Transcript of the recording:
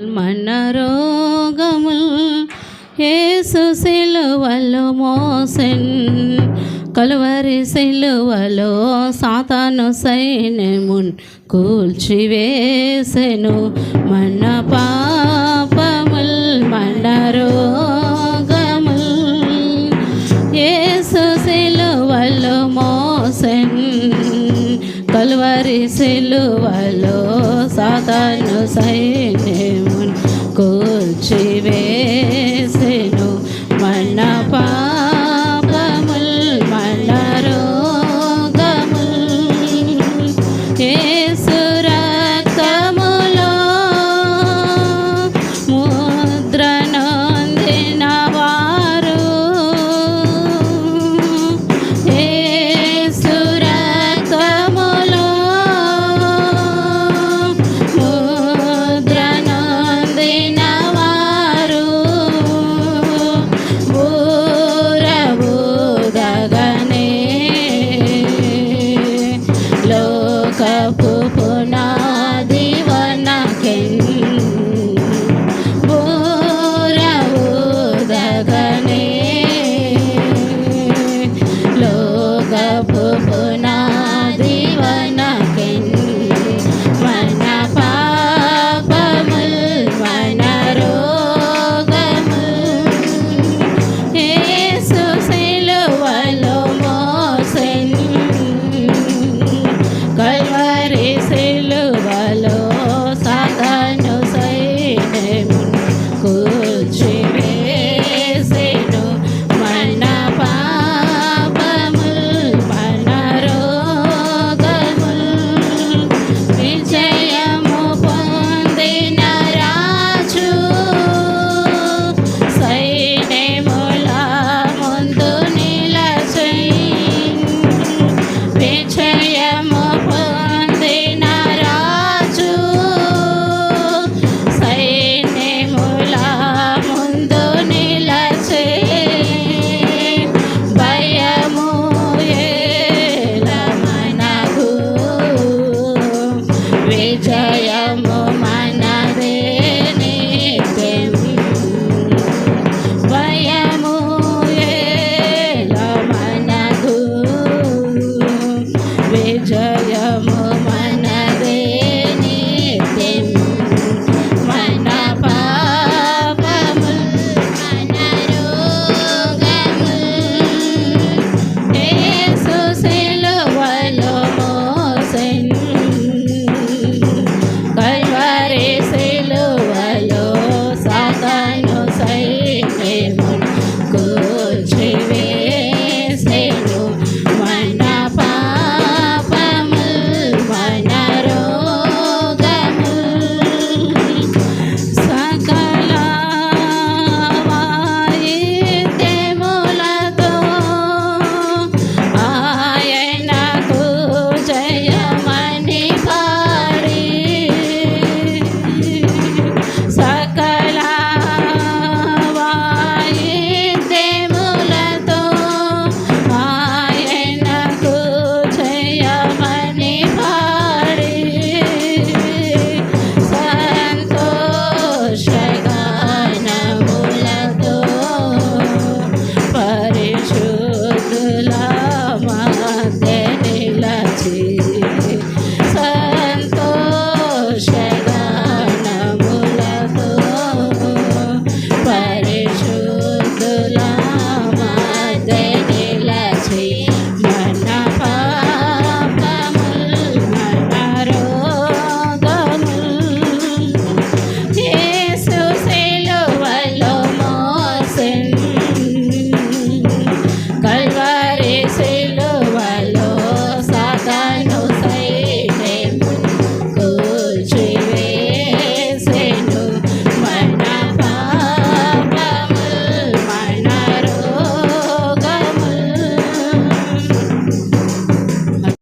మన రోగముల్ ఏసు సిలువలు మోసెన్ కలువరి సిలువలో సాతాను సైన్యమున్ కూల్చివేసెను. మన పాపముల్ మన సిలువలో సాతాను సైన్యమును కూల్చివేసెను మన పా जय